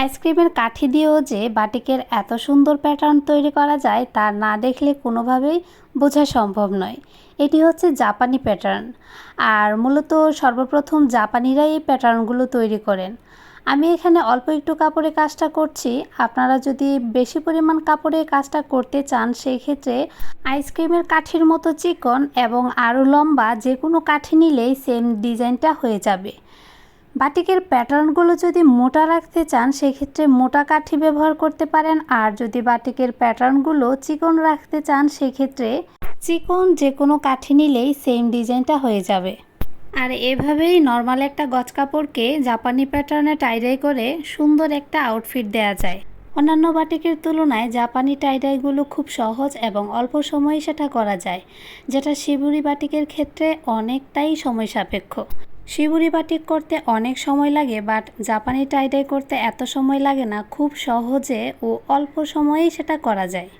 আইসক্রিমের কাঠি দিয়েও যে বাটিকের এত সুন্দর প্যাটার্ন তৈরি করা যায় তা না দেখলে কোনোভাবেই বোঝা সম্ভব নয়। এটি হচ্ছে জাপানি প্যাটার্ন। আর মূলত সর্বপ্রথম জাপানিরাই এই প্যাটার্নগুলো তৈরি করেন। আমি এখানে অল্প একটু কাপড়ে কাজটা করছি। আপনারা যদি বেশি পরিমাণ কাপড়ে কাজটা করতে চান সেই ক্ষেত্রে আইসক্রিমের কাঠির মতো চিকন এবং আরও লম্বা যে কোনো কাঠি নিলেই সেম ডিজাইনটা হয়ে যাবে। বাটিকের প্যাটার্নগুলো যদি মোটা রাখতে চান, সেক্ষেত্রে মোটা কাঠি ব্যবহার করতে পারেন। আর যদি বাটিকের প্যাটার্নগুলো চিকন রাখতে চান, সেক্ষেত্রে চিকন যে কোনো কাঠি নিলেই সেম ডিজাইনটা হয়ে যাবে। আর এভাবেই নর্মাল একটা গজ কাপড়কে জাপানি প্যাটার্নে টাইডাই করে সুন্দর একটা আউটফিট দেয়া যায়। অন্যান্য বাটিকের তুলনায় জাপানি টাইডাইগুলো খুব সহজ এবং অল্প সময়ে সেটা করা যায়, যেটা শিবুরি বাটিকের ক্ষেত্রে অনেকটাই সময় সাপেক্ষ। শিবুরি বাটিক করতে অনেক সময় লাগে বাট জাপানি টাইডাই করতে এত সময় লাগে না, খুব সহজে ও অল্প সময়েই সেটা করা যায়।